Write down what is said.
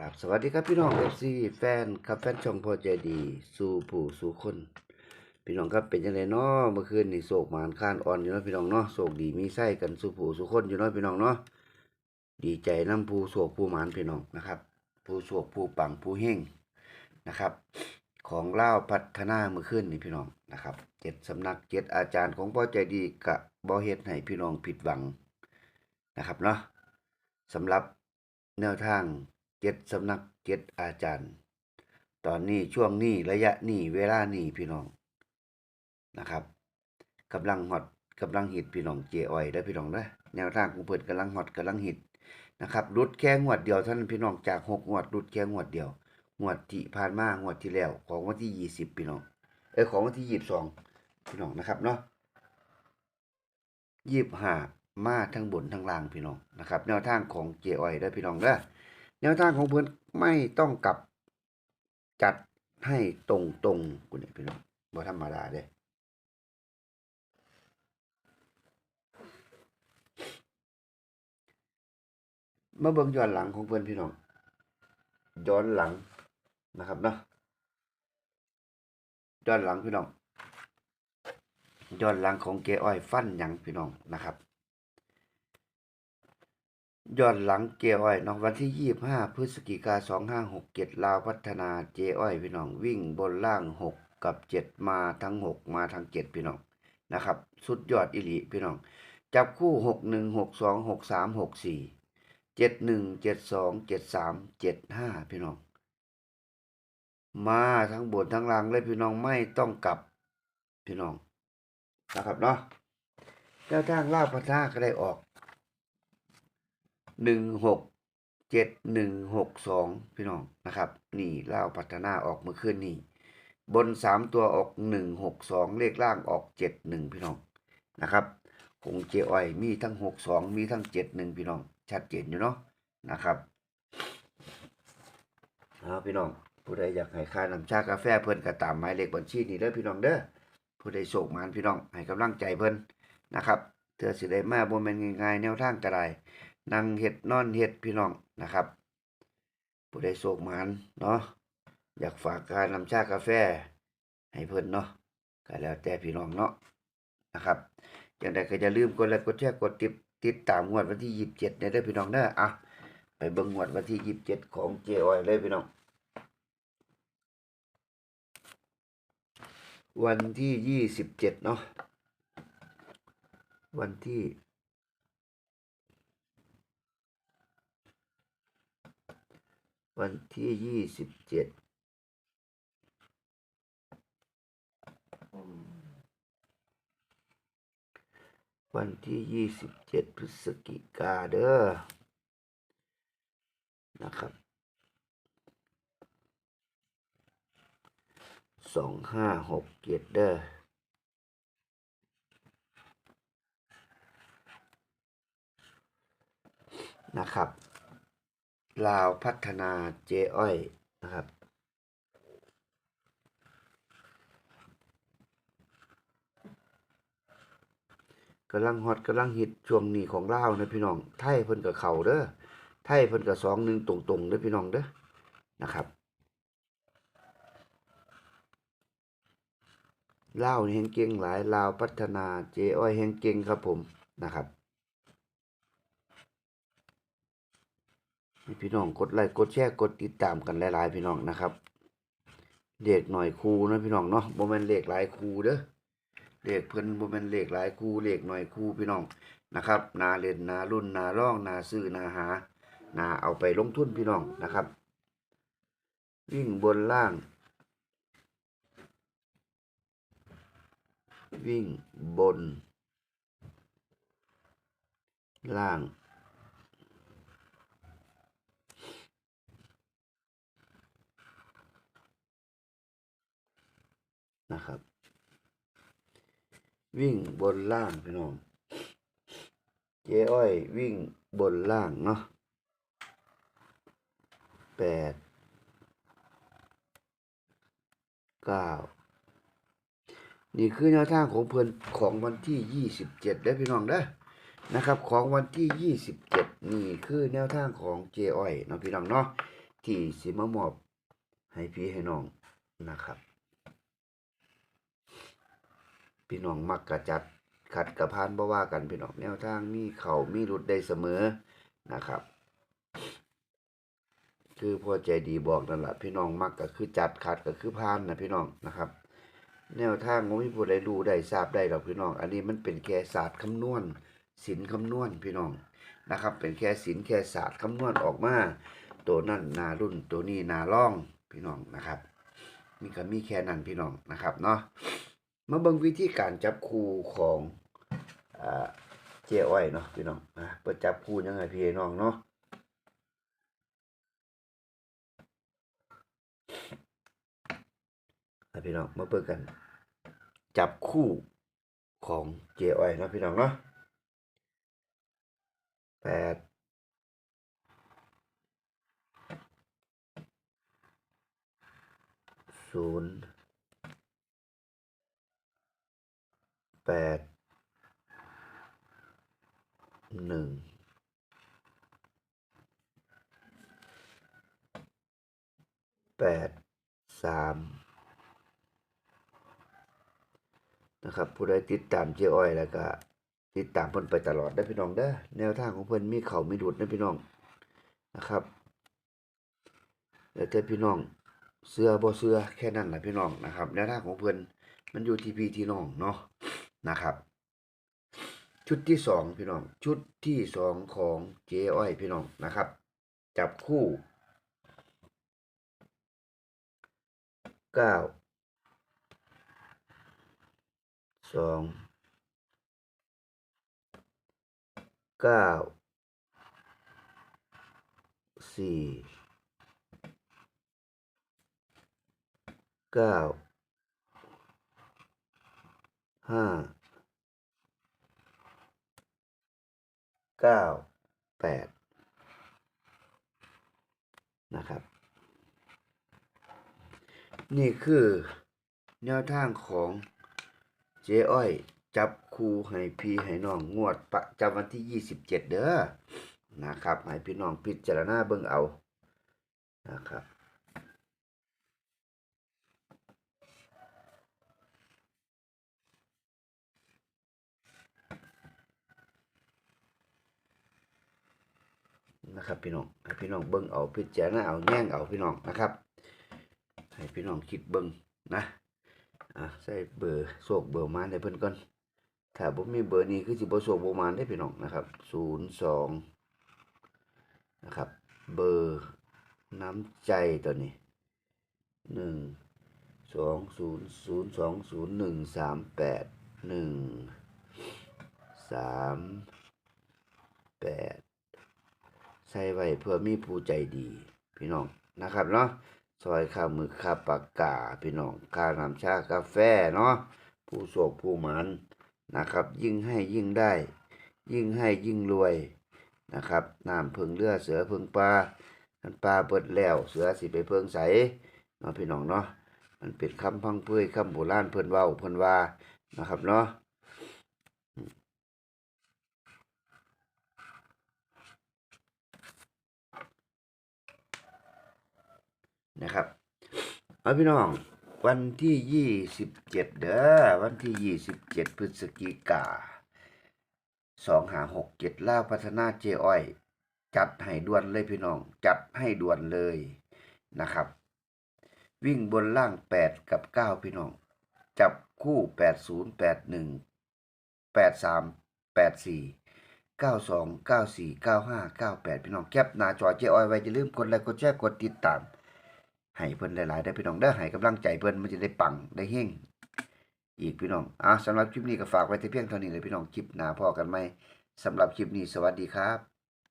ครับสวัสดีครับพี่น้องเอฟซีแฟนครับแฟนช่องพอใจดี สู่ผู้สู่คน พี่น้องครับเป็นยังไงเนาะเมื่อคืนนี่โศกหมานคานอ่อนอยู่เนาะพี่น้องเนาะโศกดีมีไส้กันสู่ผู้สู่คนอยู่เนาะพี่น้องเนาะดีใจน้ำผู้โศกผู้หมานพี่น้องนะครับ ผู้โศกผู้ปังผู้เฮงนะครับ ของเล่าพัฒนาเมื่อคืนนี่พี่น้องนะครับเจ็ดสำนักเจ็ดอาจารย์ของพอใจดีกะบ่เฮ็ดให้พี่น้องผิดหวังนะครับเนาะสำหรับแนวทาง เจ็ดสำนักเจ็ดอาจารย์ ตอนนี้ช่วงนี้ระยะนี้เวลานี้พี่น้องนะครับกำลังฮอตกำลังฮิตพี่น้องเจออยได้พี่น้องเด้แนวทางของเพิ่นกำลังฮอตกำลังฮิตนะครับรุดแค่งวดเดียวท่านพี่น้องจากหกงวดรุดแค่งวดเดียวงวดที่ผ่านมางวดที่แล้วของวันที่ยี่สิบพี่น้องเออของวันที่ยี่สิบสองพี่น้องนะครับเนาะยี่สิบห้ามาทั้งบนทั้งล่างพี่น้องนะครับ แนวทางของเจออยได้พี่น้องเด้อ แนวทางของเพื่อนไม่ต้องกลับจัดให้ตรงตรงๆกูเนี่ยพี่น้องบ่ธรรมดาเด้มาเบิ่งย้อนหลังของเพื่อนพี่น้องย้อนหลังนะครับเนาะย้อนหลังพี่น้องย้อนหลังของเกอ้อยฟันยังพี่น้องนะครับ ย้อนหลังเกอ้อยเนาะวันที่ยี่สิบห้าพฤศจิกาสองห้าหกเจ็ดลาวพัฒนาเจอ้อยพี่น้องวิ่งบนล่างหกกับเจ็ดมาทั้งหกมาทั้งเจ็ดพี่น้องนะครับ สุดยอดอิลิพี่น้อง จับคู่หกหนึ่งหกสองหกสามหกสี่เจ็ดหนึ่งเจ็ดสองเจ็ดสามเจ็ดห้าพี่น้อง มาทั้งบนทั้งล่างเลยพี่น้องไม่ต้องกลับพี่น้องนะครับเนาะแนวทางล่าพัฒนาก็ได้ออก หนึ่งหกเจ็ดหนึ่งหกสองพี่น้องนะครับ นี่ล่าพัฒนาออกเมื่อคืนนี้บนสามตัวออกหนึ่งหกสองเลขล่างออกเจ็ดหนึ่งพี่น้องนะครับคงเจอ้อยมีทั้งหกสองมีทั้งเจ็ดหนึ่งพี่น้อง ชัดเจนอยู่เนาะนะครับเอาพี่น้อง ผู้ใดอยากให้ค่าน้ำชากาแฟเพิ่นก็ตามหมายเลขบัญชีนี่เด้อพี่น้องเด้อผู้ใดโศกมานพี่น้องให้กำลังใจเพิ่นนะครับเถื่อสิได้มาบ่แม่นง่ายๆแนวทางก็ได้ นั่งเฮ็ดนอนเฮ็ดพี่น้องนะครับผู้ใดโศกมานเนาะอยากฝากค่าน้ำชากาแฟ ให้เพิ่นเนาะก็แล้วแต่พี่น้องเนาะนะครับจังใดก็อย่าลืมกดไลค์กดแชร์กดติดติดตามงวดวันที่27เนี่ยเด้อพี่น้องเด้ออะไปเบิ่งงวดวันที่27ของเจออยเลยพี่น้องวันที่ยี่สิบเจ็ดเนาะวันที่ วันที่ยี่สิบเจ็ดวันที่ยี่สิบเจ็ดพฤศจิกาเด้อนะครับสองห้าหกเจ็ดเด้อนะครับ ลาวพัฒนาเจอ้อยนะครับกำลังฮอตกำลังฮิตช่วงนี้ของลาวนะพี่น้อง ไทยเพิ่นกับเขาเด้อ ไทยเพิ่นกับสองหนึ่งตรงๆเด้อพี่น้องเด้อ นะครับลาวแห่งเก่งหลายลาวพัฒนาเจอ้อยแห่งเก่งครับผมนะครับ ให้พี่น้องกดไลค์กดแชร์กดติดตามกันหลายๆพี่น้องนะครับเลขหน่อยครูนะพี่น้องเนาะบ่แม่นเลขหลายครูเด้อเลขเพิ่นบ่แม่นเลขหลายครูเลขหน่อยครูพี่น้องนะครับ นาเล่นนารุ่นนาร่องนาซื้อนาหา นาเอาไปลงทุนพี่น้องนะครับ วิ่งบนล่าง วิ่งบน ล่าง นะครับ วิ่งบนล่างพี่น้องเจ๊อ้อยวิ่งบนล่างเนาะแปดเก้านี่คือแนวทางของเพื่อนของวันที่ยี่สิบเจ็ดได้พี่น้องเด้อนะครับ ของวันที่ยี่สิบเจ็ดนี่คือแนวทางของเจอ้อยเนาะพี่น้องเนาะที่สิมามอบให้พี่ให้น้องนะครับ พี่น้องมักกะจัดขัดกระพานบ่ว่ากันพี่น้องแนวทางมีเขามีรุดได้เสมอนะครับ คือพ่อใจดีบอกนั่นแหละพี่น้องมักก็คือจัดขัดก็คือพานนะพี่น้องนะครับ แนวทางของพี่ผู้ใดรู้ได้ทราบได้หรอกพี่น้อง อันนี้มันเป็นแค่ศาสตร์คำนวณศิลคำนวณพี่น้องนะครับ เป็นแค่ศิลแค่ศาสตร์คำนวณออกมาตัวนั่นนารุ่นตัวนี้นาล่องพี่น้องนะครับนี่ก็มีแค่นั้นพี่น้องนะครับเนาะ มาเบิ่งวิธีการจับคู่ของอเจ้อ้อยเนาะพี่น้องนะเปิดจับคู่ยังไงพี่น้องเนาะอะพี่น้องมาเบิ่งกัน จับคู่ของเจ้อ้อยเนาะพี่น้องเนาะแปดศูนย์ แปดหนึ่งแปดสามนะครับผู้ใดติดตามเจ๊อ้อยแล้วก็ติดตามเพิ่นไปตลอดได้พี่น้องเด้อแนวทางของเพิ่นมีเขามีดุดนะพี่น้องนะครับแล้วแต่พี่น้องเสื้อบ่เสื้อแค่นั้นแหละพี่น้องนะครับแนวทางของเพิ่นมันอยู่ที่พี่ที่น้องเนาะ นะครับ ชุดที่สองพี่น้อง ชุดที่สองของเจ๊อ้อยพี่น้องนะครับ จับคู่เก้าสองเก้าสี่เก้า ห้าเก้าแปดนะครับ นี่คือแนวทางของเจ๊อ้อย จับคูให้พี่ให้น้องงวดประจำวันที่ 27 เด้อนะครับ ให้พี่น้องพิจารณาเบิ่งเอานะครับ นะครับ พี่น้องให้พี่น้องเบิ่งเอาพิจารณาเอาแย่งเอาพี่น้องนะครับ ให้พี่น้องคิดเบิ่งนะอะใส่เบอร์โศกเบอร์มาให้เพิ่อนก่อนถ้าบ่มีเบอร์นี้คือสิบโศกบ่มาได้พี่น้องนะครับ02นะครับ เบอร์น้ำใจตัวนี้หนึ่งสองศูนย์ศูนย์สองศูนย์หนึ่งสามแปดหนึ่งสามแปด ใส่ไว้เพื่อมีผู้ใจดี พี่น้องนะครับเนาะซอยข้าวมึกข้าปากกาพี่น้องค่าน้ำชากาแฟเนาะผู้โศกผู้หมันนะครับ ยิ่งให้ยิ่งได้ ยิ่งให้ยิ่งรวยนะครับน้ำเพิงเรือเสือเพิงปลาคันปลาเบิดแล้วเสือสิไปเพิ่งใสเนาะพี่น้องเนาะมันเป็นคำพังเพื่อยคำโบราณเพิ่นว้าเพิ่นว่านะครับเนาะ นะครับเอาพี่น้องวันที่ยี่สิบเจ็ดเด้อวันที่ยี่สิบเจ็ดพฤศจิกาสองหาหกเจ็ดล่าพัฒนาเจอ้อย จัดให้ด่วนเลยพี่น้อง จัดให้ด่วนเลยนะครับ วิ่งบนล่างแปดกับเก้าพี่น้อง จับคู่แปดศูนย์แปดหนึ่งแปดสามแปดสี่เก้าสองเก้าสี่เก้าห้าเก้าแปดพี่น้องแคปหน้าจอเจอ้อยไว้อย่าลืมกดไลค์กดแชร์กดติดตาม ให้เพิ่นหลายๆได้พี่น้องได้ให้กำลังใจเพิ่นมันจะได้ปังได้เฮงอีกพี่น้องอะสำหรับคลิปนี้ก็ฝากไว้แต่เพียงเท่านี้เลยพี่น้องคลิปหน้าพอกันไหมสำหรับคลิปนี้สวัสดีครับ